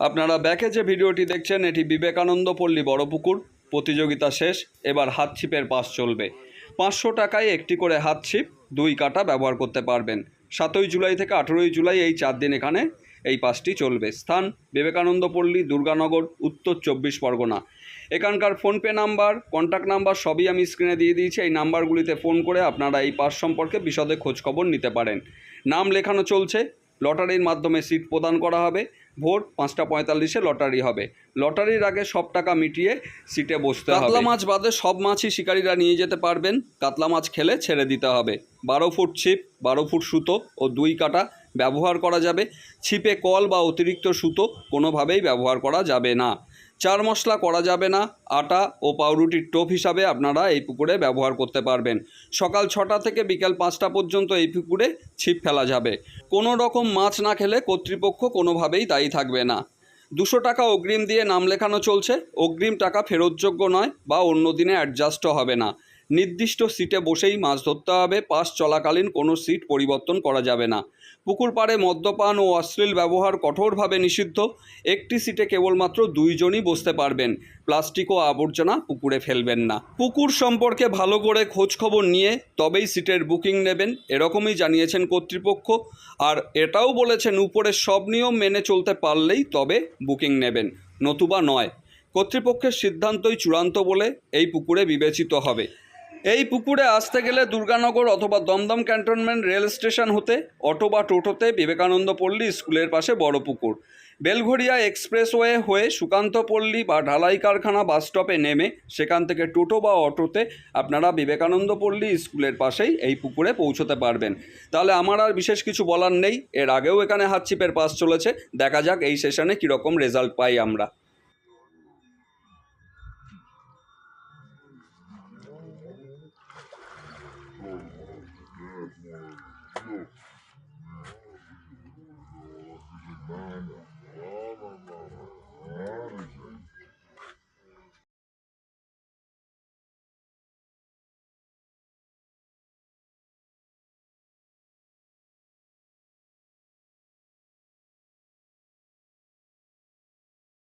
আপনারা ব্যাকে যে ভিডিওটি দেখছেন, এটি বিবেকানন্দ পল্লী বড়পুকুর। প্রতিযোগিতা শেষ, এবার হাত ছিপের পাস চলবে। পাঁচশো টাকায় একটি করে হাত ছিপ, দুই কাটা ব্যবহার করতে পারবেন। সাতই জুলাই থেকে আঠেরোই জুলাই এই চার দিন এখানে এই পাসটি চলবে। স্থান বিবেকানন্দ পল্লী, দুর্গানগর, উত্তর চব্বিশ পরগনা। এখানকার ফোনপে নাম্বার কন্ট্যাক্ট নাম্বার সবই আমি স্ক্রিনে দিয়ে দিয়েছি। এই নাম্বারগুলিতে ফোন করে আপনারা এই পাস সম্পর্কে বিশদে খোঁজখবর নিতে পারেন। নাম লেখানো চলছে। লটারির মাধ্যমে সিট প্রদান করা হবে। ভোর পাঁচটা পঁয়তাল্লিশে লটারি হবে। লটারির আগে সব টাকা মিটিয়ে সিটে বসতে হবে। কাতলা মাছ বাদে সব মাছই শিকারীরা নিয়ে যেতে পারবেন। কাতলা মাছ খেলে ছেড়ে দিতে হবে। বারো ফুট ছিপ, বারো ফুট সুতো ও দুই কাটা ব্যবহার করা যাবে। ছিপে কল বা অতিরিক্ত সুতো কোনোভাবেই ব্যবহার করা যাবে না। চার মশলা করা যাবে না, আটা ও পাউরুটির টোপ হিসাবে আপনারা এই পুকুরে ব্যবহার করতে পারবেন। সকাল ছটা থেকে বিকাল পাঁচটা পর্যন্ত এই পুকুরে ছিপ ফেলা যাবে। কোনো রকম মাছ না খেলে কর্তৃপক্ষ কোনোভাবেই দায়ী থাকবে না। দুশো টাকা অগ্রিম দিয়ে নাম লেখানো চলছে। অগ্রিম টাকা ফেরতযোগ্য নয় বা অন্য দিনে অ্যাডজাস্টও হবে না। নির্দিষ্ট সিটে বসেই মাছ ধরতে হবে, পাস চলাকালীন কোনো সিট পরিবর্তন করা যাবে না। পুকুর পাড়ে মদ্যপান ও অশ্লীল ব্যবহার কঠোরভাবে নিষিদ্ধ, একটি সিটে কেবলমাত্র দুইজনই বসতে পারবেন। প্লাস্টিক ও আবর্জনা পুকুরে ফেলবেন না। পুকুর সম্পর্কে ভালো করে খোঁজখবর নিয়ে তবেই সিটের বুকিং নেবেন, এরকমই জানিয়েছেন কর্তৃপক্ষ। আর এটাও বলেছেন উপরের সব নিয়ম মেনে চলতে পারলেই তবে বুকিং নেবেন। নতুবা নয়। কর্তৃপক্ষের সিদ্ধান্তই চূড়ান্ত বলে এই পুকুরে বিবেচিত হবে। এই পুকুরে আসতে গেলে দুর্গানগর অথবা দমদম ক্যান্টনমেন্ট রেল স্টেশন হতে, অটো বা টোটোতে বিবেকানন্দ পল্লী স্কুলের পাশে বড় পুকুর। বেলঘড়িয়া এক্সপ্রেসওয়ে হয়ে সুকান্ত পল্লী বা ঢালাই কারখানা বাস স্টপে নেমে সেখান থেকে টোটো বা অটোতে আপনারা বিবেকানন্দ পল্লী স্কুলের পাশেই এই পুকুরে পৌঁছতে পারবেন। তাহলে আমার আর বিশেষ কিছু বলার নেই, এর আগেও এখানে হাতছিপের পাস চলেছে, দেখা যাক এই সেশনে কীরকম রেজাল্ট পাই আমরা।